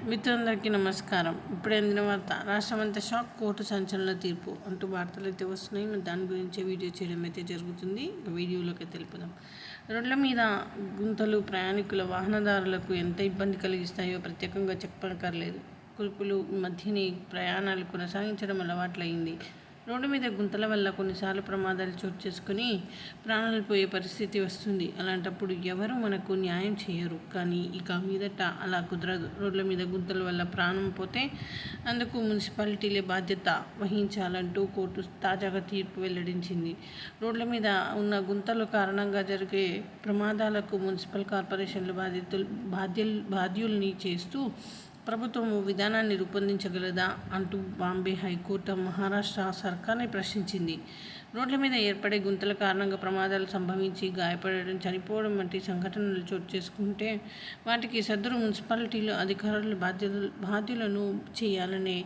మిత్రులందరికీ నమస్కారం. ఇప్పుడు అందిన వార్త రాష్ట్రమంతా షాక్ కోర్టు సంచలన తీర్పు అంటూ వార్తలు అయితే వస్తున్నాయి. మరి దాని గురించి వీడియో చేయడం అయితే జరుగుతుంది. వీడియోలోకి తెలుపుదాం. రోడ్ల మీద గుంతలు ప్రయాణికుల వాహనదారులకు ఎంత ఇబ్బంది కలిగిస్తాయో ప్రత్యేకంగా చెప్పక్కర్లేదు కురుపులు మధ్యని ప్రయాణాలు కొనసాగించడం అలవాట్లయింది. రోడ్డు మీద గుంతల వల్ల కొన్నిసార్లు ప్రమాదాలు చోటు చేసుకుని ప్రాణాలు పోయే పరిస్థితి వస్తుంది. అలాంటప్పుడు ఎవరు మనకు న్యాయం చేయరు. కానీ ఇక మీదట అలా కుదరదు. రోడ్ల మీద గుంతల వల్ల ప్రాణం పోతే అందుకు మున్సిపాలిటీలే బాధ్యత వహించాలంటూ కోర్టు తాజాగా తీర్పు వెల్లడించింది. రోడ్ల మీద ఉన్న గుంతల కారణంగా జరిగే ప్రమాదాలకు మున్సిపల్ కార్పొరేషన్లు బాధ్యతలు బాధ్యులు బాధ్యుల్ని చేస్తూ ప్రభుత్వం విధానాన్ని రూపొందించగలదా అంటూ బాంబే హైకోర్టు మహారాష్ట్ర సర్కార్ని ప్రశ్నించింది. రోడ్ల మీద ఏర్పడే గుంతల కారణంగా ప్రమాదాలు సంభవించి గాయపడడం చనిపోవడం వంటి సంఘటనలు చోటు చేసుకుంటే వాటికి సదరు మున్సిపాలిటీలు అధికారులు బాధ్యతలు బాధ్యులను చేయాలని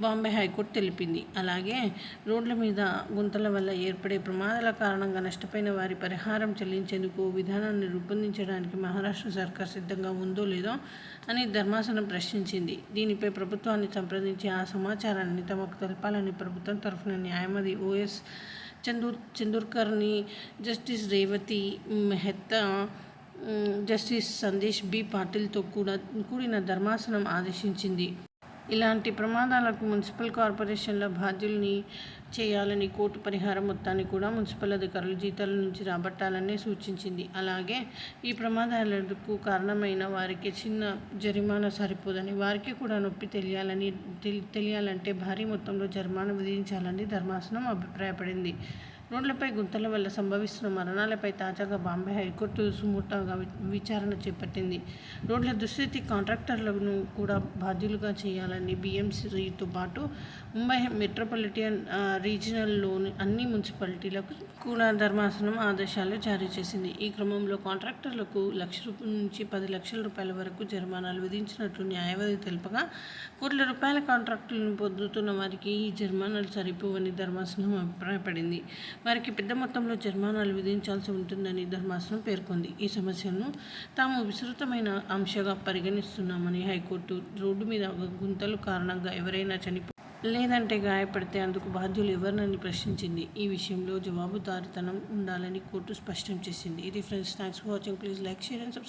బాంబే హైకోర్టు తెలిపింది. అలాగే రోడ్ల మీద గుంతల వల్ల ఏర్పడే ప్రమాదాల కారణంగా నష్టపోయిన వారి పరిహారం చెల్లించేందుకు విధానాన్ని రూపొందించడానికి మహారాష్ట్ర సర్కార్ సిద్ధంగా ఉందో లేదో అని ధర్మాసనం ప్రశ్నించింది. దీనిపై ప్రభుత్వాన్ని సంప్రదించి ఆ సమాచారాన్ని తమకు తెలపాలని ప్రభుత్వం తరఫున న్యాయవాది OS Chandur చందూర్కర్ని justice Revati Mehta justice Sandesh B పాటిల్తో కూడా కూడిన ధర్మాసనం ఆదేశించింది. ఇలాంటి ప్రమాదాలకు మున్సిపల్ కార్పొరేషన్ల బాధ్యుల్ని చేయాలని కోర్టు పరిహారం మొత్తాన్ని కూడా మున్సిపల్ అధికారులు జీతాల నుంచి రాబట్టాలని సూచించింది. అలాగే ఈ ప్రమాదాలకు కారణమైన వారికి చిన్న జరిమానా సరిపోదని వారికి కూడా నొప్పి తెలియాలని తెలియాలంటే భారీ మొత్తంలో జరిమానా విధించాలని ధర్మాసనం అభిప్రాయపడింది. రోడ్లపై గుంతల వల్ల సంభవిస్తున్న మరణాలపై తాజాగా బాంబే హైకోర్టు సుమోటాగా విచారణ చేపట్టింది. రోడ్ల దుస్థితి కాంట్రాక్టర్లను కూడా బాధ్యులుగా చేయాలని బీఎంసీతో పాటు ముంబై మెట్రోపాలిటన్ రీజినల్లోని రీజనల్లోని అన్ని మున్సిపాలిటీలకు కూడా ధర్మాసనం ఆదేశాలు జారీ చేసింది. ఈ క్రమంలో కాంట్రాక్టర్లకు లక్ష రూపాయల నుంచి పది లక్షల రూపాయల వరకు జరిమానాలు విధించినట్లు న్యాయవాది తెలుపగా కోట్ల రూపాయల కాంట్రాక్టులను పొందుతున్న వారికి ఈ జరిమానాలు సరిపోవని ధర్మాసనం అభిప్రాయపడింది. వారికి పెద్ద మొత్తంలో జరిమానాలు విధించాల్సి ఉంటుందని ధర్మాసనం పేర్కొంది. ఈ సమస్యను తాము విస్తృతమైన అంశంగా పరిగణిస్తున్నామని హైకోర్టు రోడ్డు మీద గుంతలు కారణంగా ఎవరైనా చనిపో లేదంటే గాయపడితే అందుకు బాధ్యులు ఎవరినని ప్రశ్నించింది. ఈ విషయంలో జవాబుదారితనం ఉండాలని కోర్టు స్పష్టం చేసింది. ఇది friends thanks for watching. Please like share and